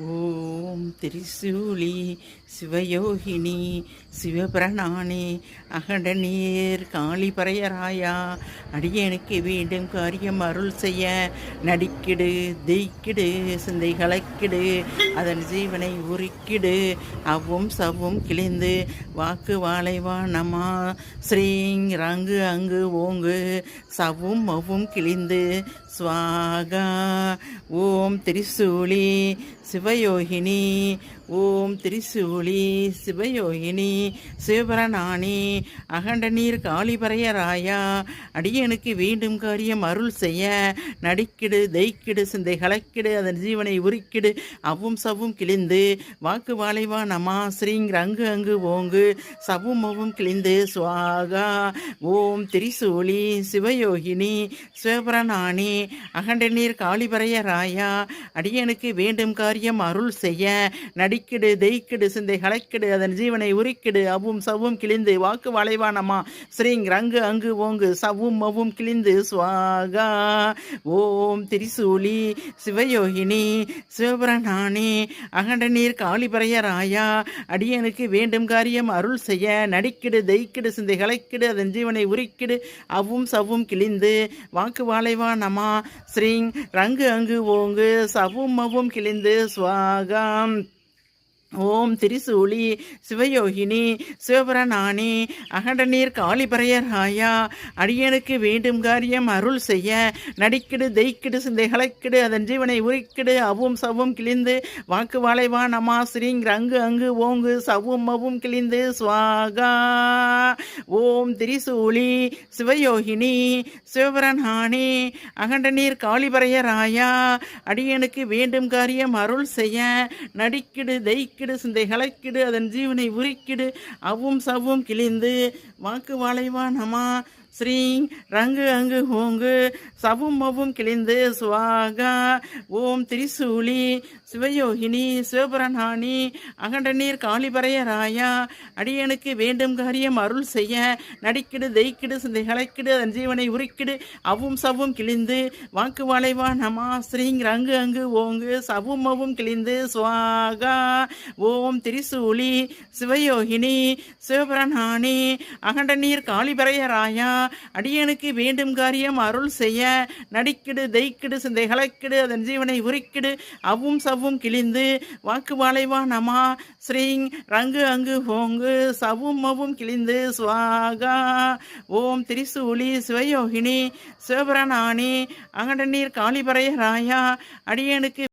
ஓம் திரிசூலி சிவயோகினி சிவபிரணானே அகண்டநீர் காளிபரையராயா அடியனுக்கு வேண்டும் காரியம் அருள் செய்ய நடிக்கிடு தெய்க்கிடு சிந்தை கலக்கிடு அதன் ஜீவனை உருக்கிடு அவ்வும் சவ்வும் கிழிந்து வாக்கு வாழைவா நமா ஸ்ரீங் ரங்கு அங்கு ஓங்கு சவ்வும் அவ்வும் கிழிந்து ஸ்வாகா ஓம் திரிசூலி சிவயோகினி. ஓம் திரிசூலி சிவயோகினி. சிவபரநாணி அகண்ட நீர் காளிபரையராயா அடியனுக்கு வேண்டும் காரியம் அருள் செய்ய. நடிக்கிடு தெய்க்கிடு சிந்தை கலக்கிடு அதன் ஜீவனை உருக்கிடு. அவ்வும் சவ்வும் கிழிந்து வாக்கு வாழைவா நமா ஸ்ரீங் அங்கு அங்கு ஓங்கு. சவ்வும் அவ்வும் கிழிந்து சுவாகா. ஓம் திரிசூலி சிவயோகினி சிவபரநாணி அகண்ட நீர் காளிபரையராயா அடியனுக்கு வேண்டும் காரியம் அருள் செய்ய. நடிக்கிடு தெய்க்கிடு சிந்தை கலக்கிடு அதன் ஜீவனை உரிக்கிடு. அவும் சவ்வும் கிழிந்து வாக்கு வளைவானமா. ஸ்ரீங் ரங்கு அங்கு ஓங்கு சவ்வும் அவும் கிழிந்து சுவாகா. ஓம் திரிசூலி சிவயோகினி சிவபிரணானி அகண்ட நீர் காளிபரையராயா அடியனுக்கு வேண்டும் காரியம் அருள் செய்ய. நடிக்கிடு தெய்க்கிடு சிந்தை கலைக்கிடு அதன் ஜீவனை உரிக்கிடு. அவும் சவ்வும் கிழிந்து வாக்கு வாழைவா நமா ஸ்ரீங் ரங்கு அங்கு ஓங்கு சவும் மவும் கிழிந்து சுவாகாம். ஓம் திரிசூலி சிவயோகினி சிவபுரநாணி அகண்டநீர் காளிபரையராயா அடியனுக்கு வேண்டும் காரியம் அருள் செய்ய நடிக்கிடு தெய்க்கிடு சிந்தை கலைக்கிடு அதன் ஜீவனை உரிக்கிடு அவும் சவும் கிழிந்து வாக்கு வாழைவா நமா ஸ்ரீங் ரங்கு அங்கு ஓங்கு சவும் அவும் கிழிந்து சுவாகா. ஓம் திரிசூலி சிவயோகினி சிவபுரநாணி அகண்டநீர் காளிபரையராயா அடியனுக்கு வேண்டும் காரியம் அருள் செய்ய நடிக்கிடு தெய்க்கு கலக்கிடு சிந்தை கலக்கிடு அதன் ஜீவனை உரிக்கிடு அவ்வும் சவ்வும் கிழிந்து வாக்கு வாழைவா நமா ஸ்ரீங் ரங்கு அங்கு ஹோங்கு சவும் மவும் கிழிந்து சுவாகா ஓம் திரிசூலி சிவயோகினி சிவபுரநாணி காளிபரைய காளிபரையராயா அடியனுக்கு வேண்டும் காரியம் அருள் செய்ய நடிக்கிடு தெய்க்கிடு சிந்தை கலைக்கிடு அதன் ஜீவனை உரிக்கிடு அவ்வும் சவ்வும் கிழிந்து வாக்கு வளைவா நமா ஸ்ரீங் ரங்கு அங்கு ஓங்கு சவும் மவும் கிழிந்து சுவாகா ஓம் திரிசூலி சிவயோகினி சிவபுரநாணி காளிபரைய காளிபரையராயா அடியனுக்கு வேண்டும் காரியம் அருள் செய்ய. நடிக்கிடு தெய்க்கிடு சிந்தை கலக்கிடு அதன் ஜீவனை உரிக்கிடு. அவ்வும் சவ்வும் கிழிந்து வாக்கு வாழைவா நமா. ஸ்ரீங் ரங்கு அங்கு ஹோங்கு சவும் மவும் கிழிந்து சுவாகா. ஓம் திரிசூலி சிவயோகினி சிவபுரநாணி அகண்டநீர் காளிபரைய ராயா. அடியனுக்கு